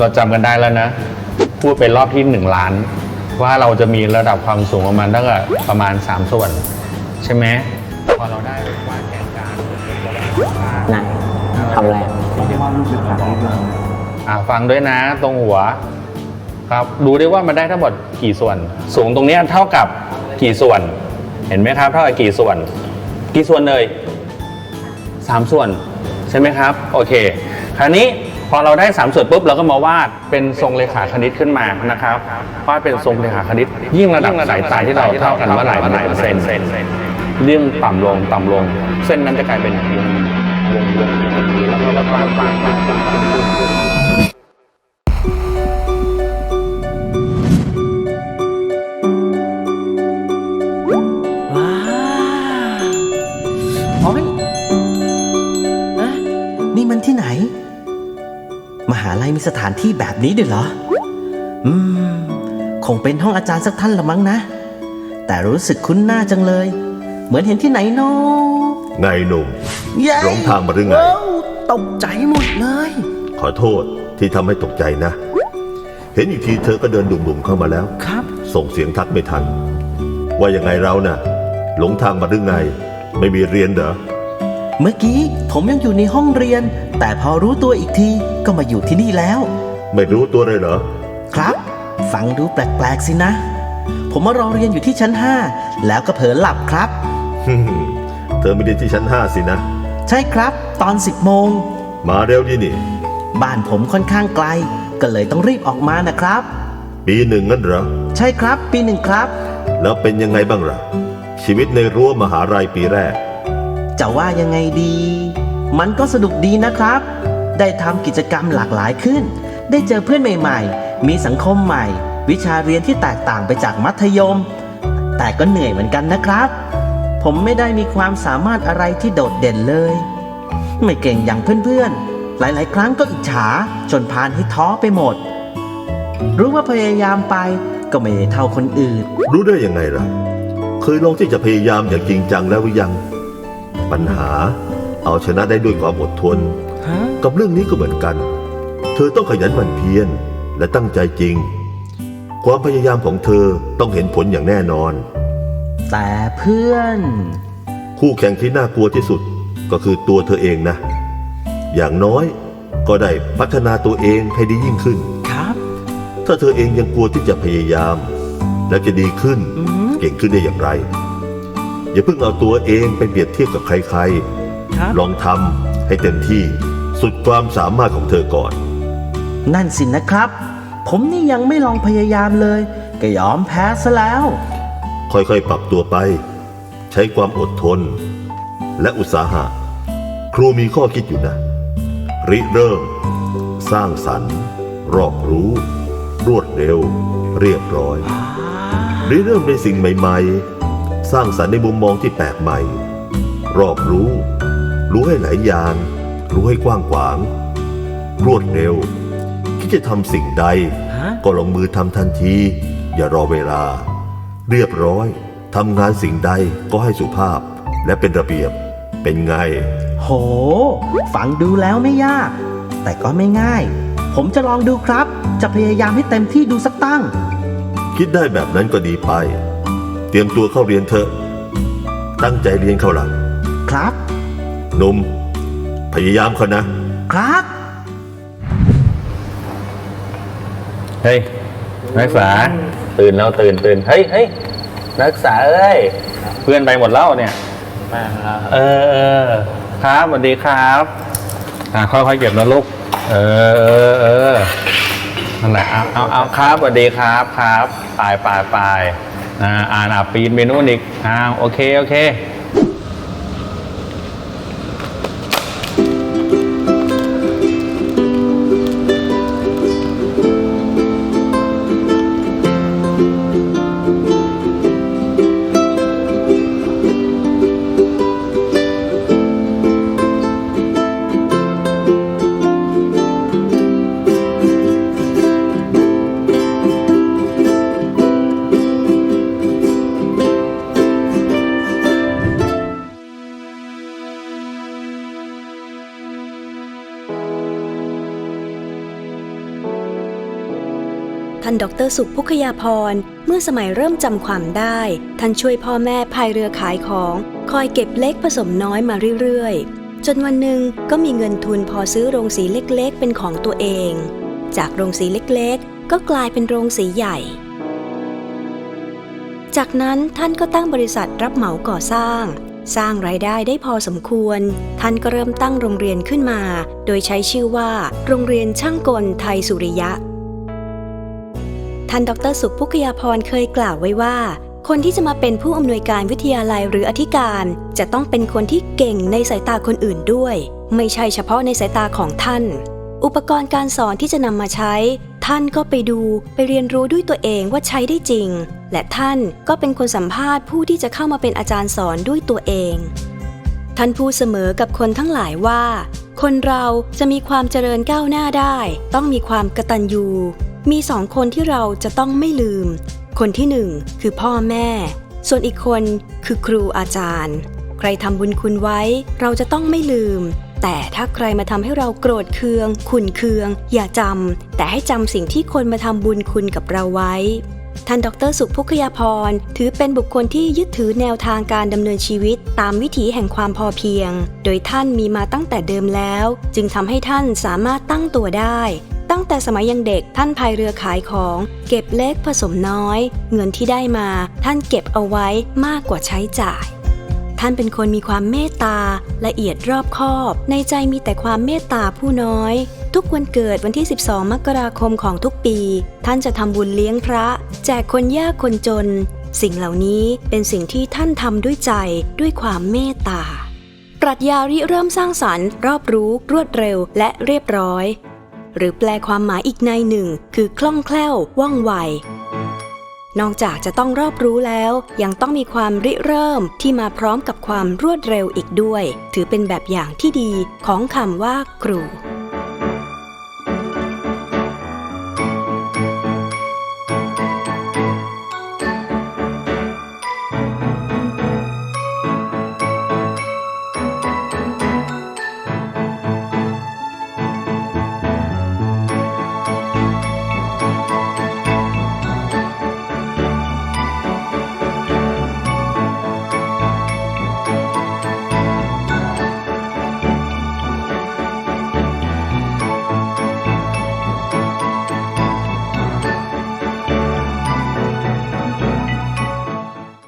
เราจำกันได้แล้วนะ พูดเป็นรอบที่หนึ่งล้าน ว่าเราจะมีระดับความสูงประมาณตั้งแต่ประมาณ 3 ส่วน ใช่ไหมพอเราได้วางแผนการไหนทำอะไรอ่าฟังด้วยนะตรงหัวครับดูได้ว่ามันได้ทั้งหมดกี่ส่วน สูงตรงเนี้ยเท่ากับกี่ส่วน เห็นไหมครับ เท่ากับกี่ส่วน กี่ส่วนเลยสามส่วน ใช่ไหมครับ โอเค คราวนี้ พอเราได้ 3 ส่วนปุ๊บเราก็มาวาดเป็นทรงเลขาคณิตขึ้นมานะครับวาดเป็นทรงเลขาคณิต ยิ่งระดับสายตาที่เราเท่ากันว่าหลายหลายเปอร์เซ็นต์เรื่องต่ำลงต่ำลง เส้นนั้นจะกลายเป็นวงวงวงแล้วก็วางวางวาด ยมีสถานที่แบบนี้ด้วยเหรอ อืม คงเป็นห้องอาจารย์สักท่านละมั้งนะ แต่รู้สึกคุ้นหน้าจังเลย เหมือนเห็นที่ไหนเนาะไงหนุ่มเย้หลงทางมาหรือไงว้าวตกใจหมดเลย ขอโทษที่ทำให้ตกใจนะ เห็นอีกทีเธอก็เดินดุ่มๆเข้ามาแล้ว ครับ ส่งเสียงทักไม่ทัน ว่ายังไงเราน่ะ หลงทางมาหรือไง ไม่มีเรียนเหรอ เมื่อกี้ผมยังอยู่ในห้องเรียน แต่พอรู้ตัวอีกทีก็มาอยู่ที่นี่แล้ว ไม่รู้ตัวเลยเหรอ ครับ ฟังดูแปลกๆสินะ ผมมารอเรียนอยู่ที่ชั้น 5 แล้วก็เผลอหลับครับ เธอไม่ได้ที่ชั้นห้าสินะ ใช่ครับ ตอน 10 โมง มาเร็วดินี่ บ้านผมค่อนข้างไกล ก็เลยต้องรีบออกมานะครับ ปีหนึ่งงั้นเหรอ ใช่ครับ ปีหนึ่งครับ แล้วเป็นยังไงบ้างล่ะ ชีวิตในรั้วมหาลัยปีแรก จะว่ายังไงดี มันก็สนุกดีนะครับ ได้ทำกิจกรรมหลากหลายขึ้น ได้เจอเพื่อนใหม่ ๆ มีสังคมใหม่ วิชาเรียนที่แตกต่างไปจากมัธยม แต่ก็เหนื่อยเหมือนกันนะครับ ผมไม่ได้มีความสามารถอะไรที่โดดเด่นเลย ไม่เก่งอย่างเพื่อนๆ หลายๆ ครั้งก็อิจฉาจนพานให้ท้อไปหมด รู้ว่าพยายามไปก็ไม่เท่าคนอื่น รู้ได้ยังไงล่ะ เคยลองที่จะพยายามอย่างจริงจังแล้วหรือยัง ปัญหา เอาชนะได้ด้วยความอดทน กับเรื่องนี้ก็เหมือนกัน เธอต้องขยันหมั่นเพียรและตั้งใจจริง ความพยายามของเธอต้องเห็นผลอย่างแน่นอน แต่เพื่อน คู่แข่งที่น่ากลัวที่สุดก็คือตัวเธอเองนะ อย่างน้อยก็ได้พัฒนาตัวเองให้ดียิ่งขึ้น ครับ ถ้าเธอเองยังกลัวที่จะพยายาม และจะดีขึ้นอือหือเก่งขึ้นได้อย่างไร อย่าเพิ่งเอาตัวเองไปเปรียบเทียบกับใครครับ ๆ ลองทำให้เต็มที่สุดความสามารถของเธอก่อน นั่นสินะครับ ผมนี่ยังไม่ลองพยายามเลย ก็ยอมแพ้ซะแล้ว ค่อยๆ ปรับตัวไป ใช้ความอดทน และอุตสาหะ ครูมีข้อคิดอยู่นะ ริเริ่ม สร้างสรรค์ รอบรู้ รวดเร็ว เรียบร้อย ริเริ่มในสิ่งใหม่ ๆ สร้างสรรค์ในมุมมองที่แปลกใหม่ รอบรู้ รู้ให้หลายอย่าง รู้ให้กว้างขวาง รวดเร็ว คิดจะทำสิ่งใดฮะก็ลงมือทำทันที อย่ารอเวลา เรียบร้อยทำงานสิ่งใดก็ให้สุภาพ และเป็นระเบียบ เป็นไง โห ฟังดูแล้วไม่ยาก แต่ก็ไม่ง่าย ผมจะลองดูครับ จะพยายามให้เต็มที่ดูสักตั้ง คิดได้แบบนั้นก็ดีไป เตรียมตัวเข้าเรียนเถอะ ตั้งใจเรียนเข้าหลังครับ หนุ่ม พยายามเขานะ ครับ เฮ้ย นักศึกษา ตื่นแล้วตื่นตื่นเฮ้ยเฮ้ยนักศึกษาเอ้ย เพื่อนไปหมดแล้วเนี่ยเออเออครับสวัสดีครับอ่าค่อยๆเก็บนะลูก เออเออเออนั่นแหละเอาเอาเอาครับสวัสดีครับครับไปไปไป อ่าอ่านอะปีนไปนู่นอีกอ่าโอเคโอเคานดรสุขพุคยาพร เมื่อสมัยเริ่มจำความได้ ท่านช่วยพ่อแม่พายเรือขายของ คอยเก็บเล็กผสมน้อยมาเรื่อยๆ จนวันหนึ่งก็มีเงินทุนพอซื้อโรงสีเล็กๆ เป็นของตัวเอง จากโรงสีเล็กๆ ก็กลายเป็นโรงสีใหญ่ จากนั้นท่านก็ตั้งบริษัทรับเหมาก่อสร้าง สร้างรายได้ได้พอสมควร ท่านก็เริ่มตั้งโรงเรียนขึ้นมา โดยใช้ชื่อว่า โรงเรียนช่างกลไทยสุริยะ ท่านดรสุขพุกยาพรเคยกล่าวไว้ว่า คนที่จะมาเป็นผู้อำนวยการวิทยาลัยหรืออธิการ จะต้องเป็นคนที่เก่งในสายตาคนอื่นด้วย ไม่ใช่เฉพาะในสายตาของท่าน อุปกรณ์การสอนที่จะนำมาใช้ ท่านก็ไปดูไปเรียนรู้ด้วยตัวเองว่าใช้ได้จริง และท่านก็เป็นคนสัมภาษณ์ผู้ที่จะเข้ามาเป็นอาจารย์สอนด้วยตัวเอง ท่านพูดเสมอกับคนทั้งหลายว่า คนเราจะมีความเจริญก้าวหน้าได้ ต้องมีความกระตัญญู มีสองคนที่เราจะต้องไม่ลืม คนที่หนึ่งคือพ่อแม่ ส่วนอีกคนคือครูอาจารย์ ใครทำบุญคุณไว้เราจะต้องไม่ลืม แต่ถ้าใครมาทำให้เราโกรธเคือง ขุนเคือง อย่าจำแต่ให้จำสิ่งที่คนมาทำบุญคุณกับเราไว้ ท่านดรสุขพุคยาพรถือเป็นบุคคลที่ยึดถือแนวทางการดำเนินชีวิตตามวิถีแห่งความพอเพียง โดยท่านมีมาตั้งแต่เดิมแล้ว จึงทำให้ท่านสามารถตั้งตัวได้ ตั้งแต่สมัยยังเด็กท่านพายเรือขายของ เก็บเล็กผสมน้อย เงินที่ได้มาท่านเก็บเอาไว้มากกว่าใช้จ่าย ท่านเป็นคนมีความเมตตาละเอียดรอบคอบ ในใจมีแต่ความเมตตาผู้น้อย ทุกวันเกิดวันที่ 12 มกราคมของทุกปี ท่านจะทำบุญเลี้ยงพระ แจกคนยากคนจน สิ่งเหล่านี้เป็นสิ่งที่ท่านทำด้วยใจด้วยความเมตตาปรัชญาริเริ่มสร้างสรรค์ รอบรู้ รวดเร็ว และเรียบร้อย หรือแปลความหมายอีกในหนึ่ง คือคล่องแคล่ว ว่องไวนอกจากจะต้องรอบรู้แล้ว ยังต้องมีความริเริ่มที่มาพร้อมกับความรวดเร็วอีกด้วย ถือเป็นแบบอย่างที่ดีของคำว่าครู